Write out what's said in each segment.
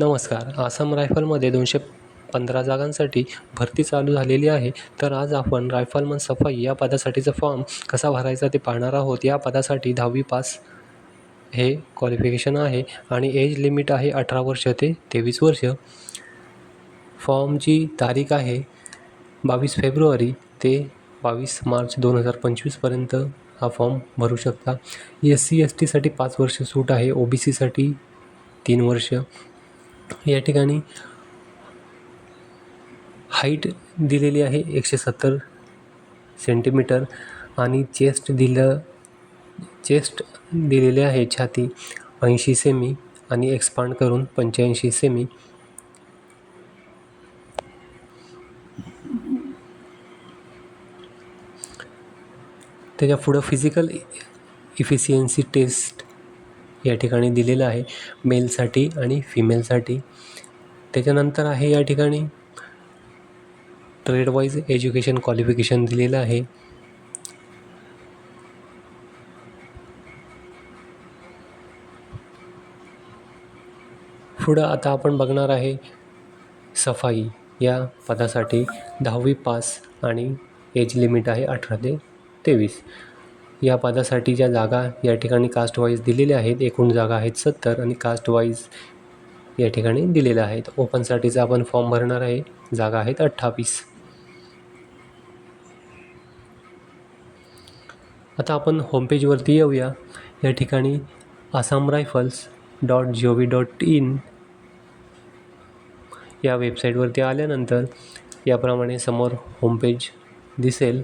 नमस्कार. आसाम रायफलमध्ये दोनशे पंधरा जागांसाठी भरती चालू झालेली आहे. तर आज आपण रायफलमन सफाई या पदासाठीचा फॉर्म कसा भरायचा ते पाहणार आहोत. या पदासाठी दहावी पास हे क्वालिफिकेशन आहे आणि एज लिमिट आहे अठरा वर्ष ते तेवीस वर्ष. फॉर्मची तारीख आहे बावीस फेब्रुवारी ते बावीस मार्च दोन हजार पंचवीसपर्यंत हा फॉर्म भरू शकता. एस सी एस टीसाठी पाच वर्ष सूट आहे. ओ बी सीसाठी तीन वर्ष. या ठिकाणी हाईट दिलेली आहे एकशे सत्तर सेंटीमीटर आणि चेस्ट दिलं चेस्ट दिलेले आहे छाती ऐंशी सेमी आणि एक्सपांड करून पंच्याऐंशी सेमी त्याच्या पुढं फिजिकल इफिशियन्सी टेस्ट या ठिकाणी दिलेलं आहे मेलसाठी आणि फिमेलसाठी. त्याच्यानंतर आहे या ठिकाणी ट्रेड वाईज एज्युकेशन क्वालिफिकेशन दिलेलं आहे. पुढं आता आपण बघणार आहे सफाई या पदासाठी दहावी पास आणि एज लिमिट आहे अठरा ते तेवीस. या पदासाठी ज्या जागा या ठिकाणी कास्टवाईज दिलेल्या आहेत एकूण जागा आहेत सत्तर आणि कास्टवाईज या ठिकाणी दिलेल्या आहेत. ओपनसाठीचा आपण फॉर्म भरणार आहे. जागा आहेत अठ्ठावीस. आता आपण होमपेजवरती येऊया. या ठिकाणी Assam Rifles dot G O V dot in या वेबसाईटवरती आल्यानंतर याप्रमाणे समोर होमपेज दिसेल.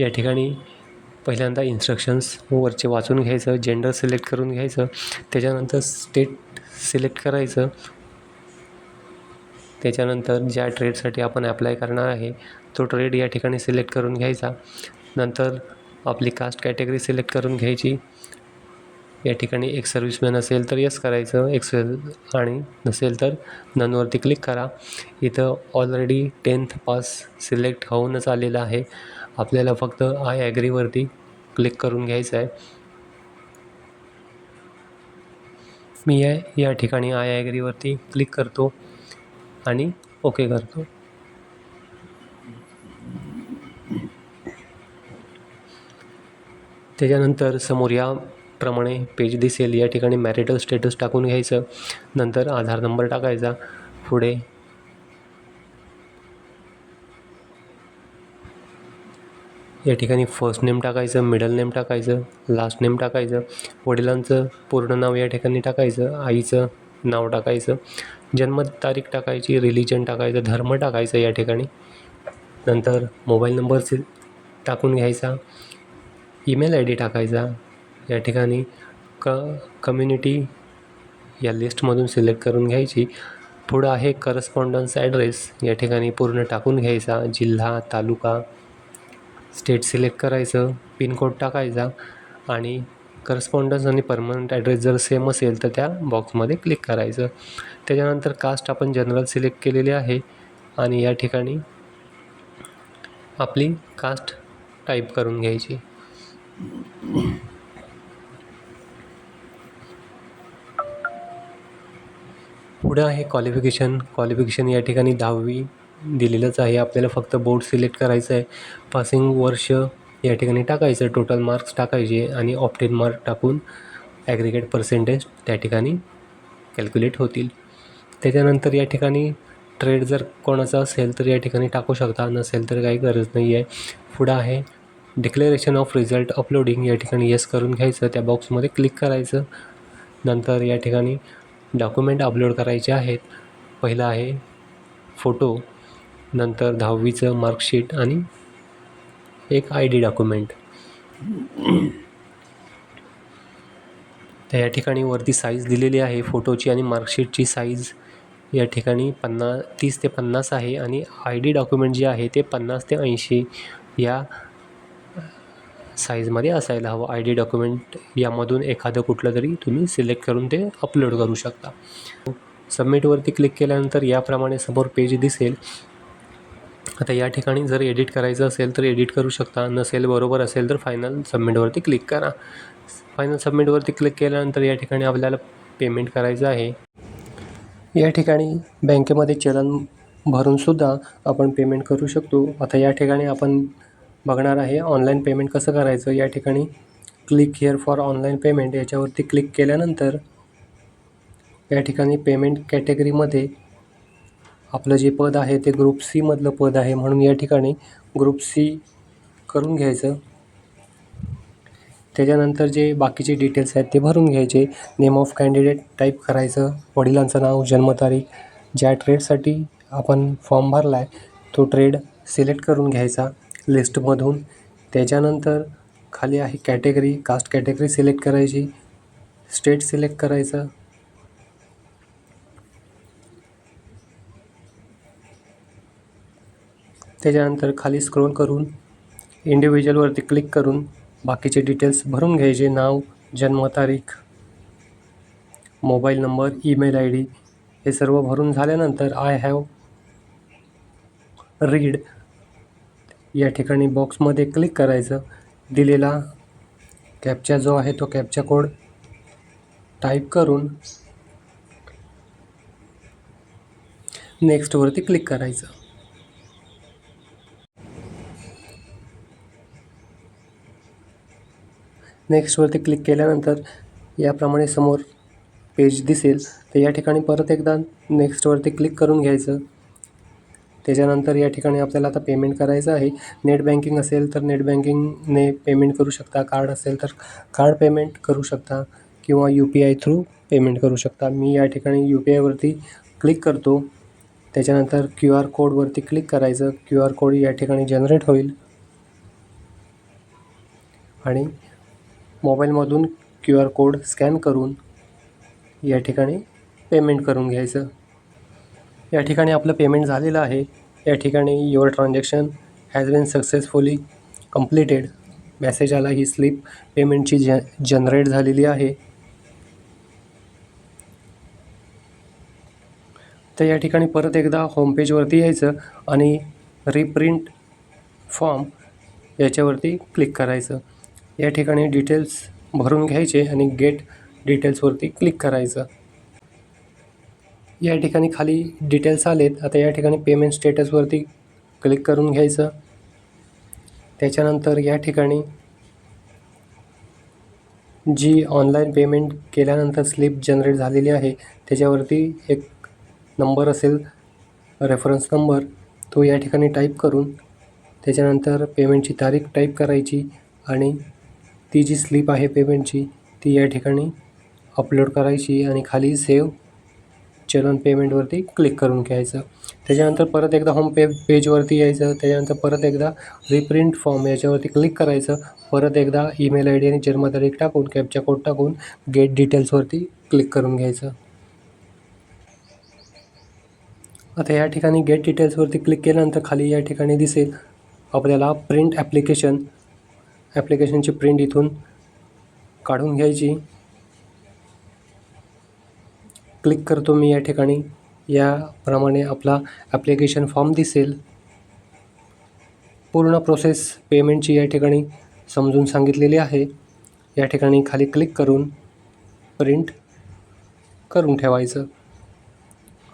या ठिकाणी पहिल्यांदा इन्स्ट्रक्शन्स वरचे वाचून घ्यायचं जेंडर सिलेक्ट करून घ्यायचं त्याच्यानंतर स्टेट सिलेक्ट करायचं. त्याच्यानंतर ज्या ट्रेडसाठी आपण ॲप्लाय करणार आहे तो ट्रेड या ठिकाणी सिलेक्ट करून घ्यायचा. नंतर आपली कास्ट कॅटेगरी सिलेक्ट करून घ्यायची. या ठिकाणी एक सर्व्हिसमॅन असेल तर यस करायचं एक्सेल आणि नसेल तर ननवरती क्लिक करा. इथं ऑलरेडी टेन्थ पास सिलेक्ट होऊनच आलेलं आहे. आपल्याला फक्त आय ॲग्रीवरती क्लिक करून घ्यायचं आहे. मी या या ठिकाणी आय ॲग्रीवरती क्लिक करतो आणि ओके करतो. त्याच्यानंतर समोर याप्रमाणे पेज दिसेल. या ठिकाणी मॅरिटल स्टेटस टाकून घ्यायचं. नंतर आधार नंबर टाकायचा. पुढे या ठिकाणी फर्स्ट नेम टाकायचं मिडल नेम टाकायचं लास्ट नेम टाकायचं वडिलांचं पूर्ण नाव या ठिकाणी टाकायचं आईचं नाव टाकायचं जन्मतारीख टाकायची रिलिजन टाकायचं धर्म टाकायचं या ठिकाणी. नंतर मोबाईल नंबर सि टाकून घ्यायचा ईमेल आय डी टाकायचा या ठिकाणी क कम्युनिटी या लिस्टमधून सिलेक्ट करून घ्यायची. पुढं आहे करस्पॉन्डन्स ॲड्रेस या ठिकाणी पूर्ण टाकून घ्यायचा जिल्हा तालुका स्टेट सिलेक्ट करायचं पिनकोड टाकायचा आणि करस्पॉन्डन्स आणि परमनंट ॲड्रेस जर सेम असेल तर त्या बॉक्समध्ये क्लिक करायचं. त्याच्यानंतर कास्ट आपण जनरल सिलेक्ट केलेली आहे आणि या ठिकाणी आपली कास्ट टाईप करून घ्यायची. पुढं आहे क्वालिफिकेशन क्वालिफिकेशन या ठिकाणी दहावी दिलेलंच आहे. आपल्याला फक्त बोर्ड सिलेक्ट करायचं आहे. पासिंग वर्ष या ठिकाणी टाकायचं. टोटल मार्क्स टाकायचे आणि ऑप्टेन मार्क टाकून ॲग्रिगेट पर्सेंटेज त्या ठिकाणी कॅल्क्युलेट होतील. त्याच्यानंतर या ठिकाणी ट्रेड जर कोणाचा असेल तर या ठिकाणी टाकू शकता. नसेल तर काही गरज नाही आहे पुढं आहे डिक्लेरेशन ऑफ रिझल्ट अपलोडिंग या ठिकाणी येस करून घ्यायचं. त्या बॉक्समध्ये क्लिक करायचं. नंतर या ठिकाणी डॉक्युमेंट अपलोड करायचे आहेत. पहिलं आहे फोटो नंतर दहावीचं मार्कशीट आणि एक आय डी डॉक्युमेंट. तर या ठिकाणी वरती साईज दिलेली आहे. फोटोची आणि मार्कशीटची साईज या ठिकाणी पन्ना तीस ते पन्नास आहे आणि आय डी डॉक्युमेंट जे आहे ते पन्नास ते ऐंशी या साईजमध्ये असायला हवं. आय डी डॉक्युमेंट यामधून एखादं कुठलं तरी तुम्ही सिलेक्ट करून ते अपलोड करू शकता. सबमिटवरती क्लिक केल्यानंतर याप्रमाणे समोर पेज दिसेल. आता या ठिकाणी जर एडिट करायचं असेल तर एडिट करू शकता. नसेल बरोबर असेल तर फायनल सबमिटवरती क्लिक करा. फायनल सबमिटवरती क्लिक केल्यानंतर या ठिकाणी आपल्याला पेमेंट करायचं आहे. या ठिकाणी बँकेमध्ये चलन भरूनसुद्धा आपण पेमेंट करू शकतो. आता या ठिकाणी आपण बघणार आहे ऑनलाईन पेमेंट कसं करायचं. या ठिकाणी click here for online payment याच्यावरती क्लिक केल्यानंतर या ठिकाणी पेमेंट कॅटेगरीमध्ये आपलं जे पद आहे ते ग्रुप सीमधलं पद आहे म्हणून या ठिकाणी ग्रुप सी करून घ्यायचं. त्याच्यानंतर जे बाकीचे डिटेल्स आहेत ते भरून घ्यायचे. नेम ऑफ कॅन्डिडेट टाईप करायचं. वडिलांचं नाव जन्मतारीख ज्या ट्रेडसाठी आपण फॉर्म भरला आहे तो ट्रेड सिलेक्ट करून घ्यायचा लिस्टमधून त्याच्यानंतर खाली आहे कॅटेगरी कास्ट कॅटेगरी सिलेक्ट करायची. स्टेट सिलेक्ट करायचं. त्याच्यानंतर खाली स्क्रोल करून इंडिव्हिज्युअलवरती क्लिक करून बाकीचे डिटेल्स भरून घ्यायचे नाव जन्मतारीख mobile number email I D हे सर्व भरून झाल्यानंतर आय हॅव रीड या ठिकाणी बॉक्समध्ये क्लिक करायचं. दिलेला कॅपचा जो आहे तो कॅपचा कोड टाईप करून नेक्स्टवरती क्लिक करायचं. नेक्स्टवरती क्लिक केल्यानंतर याप्रमाणे समोर पेज दिसेल. तर या ठिकाणी परत एकदा नेक्स्टवरती क्लिक करून घ्यायचं. त्याच्यानंतर या ठिकाणी आपल्याला आता पेमेंट करायचं आहे. नेट बँकिंग असेल तर नेट बँकिंगने पेमेंट करू शकता. कार्ड असेल तर कार्ड पेमेंट करू शकता. किंवा U P I through payment करू शकता. मी या ठिकाणी यू पी आयवरती क्लिक करतो. त्याच्यानंतर क्यू आर कोडवरती क्लिक करायचं. क्यू आर कोड या ठिकाणी जनरेट होईल. आणि मोबाईलमधून क्यू आर कोड स्कॅन करून या ठिकाणी पेमेंट करून घ्यायचं. या ठिकाणी आपलं पेमेंट झालेलं आहे. या ठिकाणी your transaction has been successfully completed message आला ही स्लिप पेमेंटची ज जनरेट झालेली आहे. तर या ठिकाणी परत एकदा होमपेजवरती यायचं आणि रिप्रिंट फॉर्म याच्यावरती क्लिक करायचं. या ठिकाणी डिटेल्स भरून घ्यायचे आणि गेट डिटेल्सवरती क्लिक करायचं. या ठिकाणी खाली डिटेल्स आलेत. आता या ठिकाणी पेमेंट स्टेटसवरती क्लिक करून घ्यायचं. त्याच्यानंतर या ठिकाणी जी ऑनलाईन पेमेंट केल्यानंतर स्लिप जनरेट झालेली आहे त्याच्यावरती एक नंबर असेल रेफरन्स नंबर तो या ठिकाणी टाईप करून त्याच्यानंतर पेमेंटची तारीख टाईप करायची आणि ती जी स्लिप आहे पेमेंटची ती या ठिकाणी अपलोड करायची आणि खाली सेव्ह चलन पेमेंटवरती क्लिक करून घ्यायचं. त्याच्यानंतर परत एकदा होम पे पेजवरती यायचं. त्याच्यानंतर परत एकदा रिप्रिंट फॉर्म याच्यावरती क्लिक करायचं. परत एकदा ईमेल आय डी आणि जन्मतारीख टाकून कॅपचा कोड टाकून गेट डिटेल्सवरती क्लिक करून घ्यायचं. आता या ठिकाणी गेट डिटेल्सवरती क्लिक केल्यानंतर खाली या ठिकाणी दिसेल आपल्याला प्रिंट ॲप्लिकेशन ॲप्लिकेशनची प्रिंट इथून काढून घ्यायची. क्लिक करतो मी या ठिकाणी. याप्रमाणे आपला ॲप्लिकेशन फॉर्म दिसेल. पूर्ण प्रोसेस पेमेंटची या ठिकाणी समजून सांगितलेली आहे. या ठिकाणी खाली क्लिक करून प्रिंट करून ठेवायचं.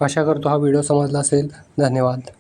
आशा करतो हा व्हिडिओ समजला असेल. धन्यवाद.